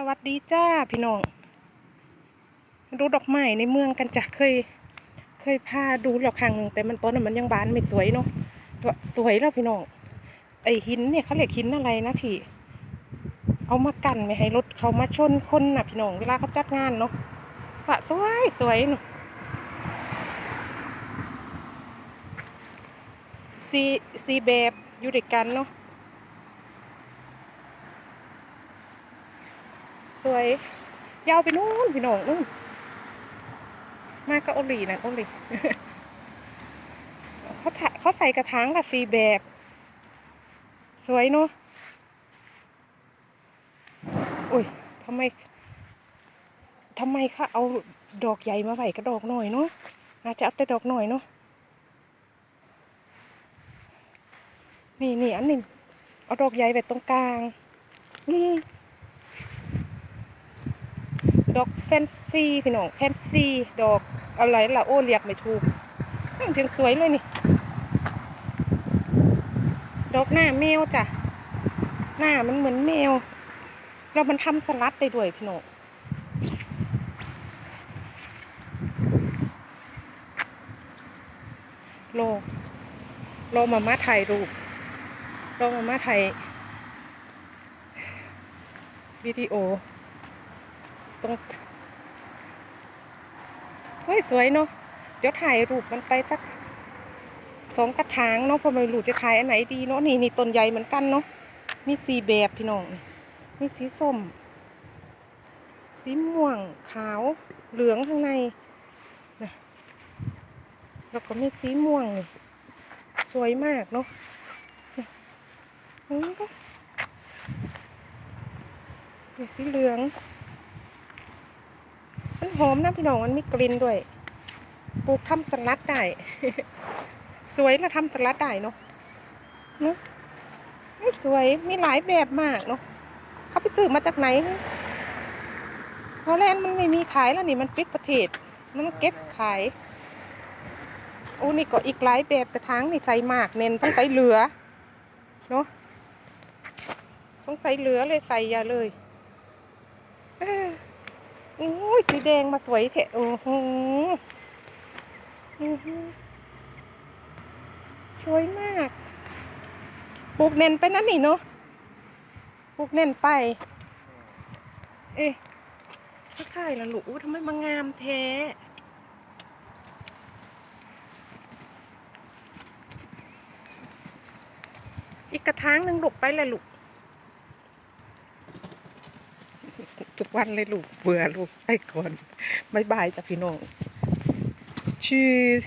สวัสดีจ้าพี่น้อง ดูดอกไม้ในเมืองกันจ้ะเคย เคยพาดูแล้วครั้งหนึ่งแต่มันต้นมันยังบานไม่สวยเนาะตัวสวยแล้วพี่น้องไอหินเนี่ยเขาเรียกหินอะไรนะที่เอามากันไม่ให้รถเขามาชนคนน่ะพี่น้องเวลาเขาจัดงานเนาะว่าสวยสวยเนาะสีสีแบบอยู่ด้วยกันเนาะ สวยยาวไปนู่นพี่น้องนู่นมาก็โอลีนะโอลีเขาถะเขาใส่กระถางกับสีแบบ สวยเนาะอุ้ยทำไมทำไมคะเอาดอกใหญ่มาใส่กระดอกหน่อยเนาะอาจจะเอาแต่ดอกหน่อยเนาะนี่นี่อันหนึ่งเอาดอกใหญ่แบบตรงกลางนี่ ดอกแฟนซีพี่น้องแฟนซีดอกอะไรล่ะโอ้เรียกไม่ถูกนั่นยังสวยเลยนี่ ดอกหน้าแมวจ้ะ หน้ามันเหมือนแมวแล้วมันทำสลัดได้ด้วยพี่น้องโลโลมามาถ่ายรูปโลมามาถ่ายวิดีโอ รงสวยๆเนาะเดี๋ยวถ่ายรูปมันไปสักสองกระถางเนาะพอไม่รู้จะถ่ายอันไหนดีเนาะนี่นี่ต้นใหญ่เหมือนกันเนาะมีสีแบบพี่น้องมีสีส้ม สีม่วงขาวเหลืองข้างในนะแล้วก็มีสีม่วงนี่สวยมากเนาะนี่ก็มีสีเหลือง หอมนะพี่น้องมันมีกลิ่นด้วย ปลูกทำสลัดได้ สวยแล้วทำสลัดได้เนาะเนาะสวยมีหลายแบบมากเนาะเขาไปตื่นมาจากไหนฮอลแลนด์มันไม่มีขายแล้วนี่มันปิดประเทศมันเก็บขายโอ้นี่ก็อีกหลายแบบกระถางนี่ใส่หมากเน้นต้องใส่เหลือเนาะสงสัยเหลือเลยใส่ยาเลยเออ โอ้ยสีแดงมาสวยเถอะโอ้โหสวยมากปลูกเน่นไปนั่นนี่เนาะปลูกเน่นไป เอ๊ะสักค่ายละลูกอู้ทำไมมางามแท้อีกกระถางหนึ่งลูกไปเลยลูก ทุกวันเลยลูกเบื่อลูกไปก่อนบายบายจ้ะพี่น้องชีส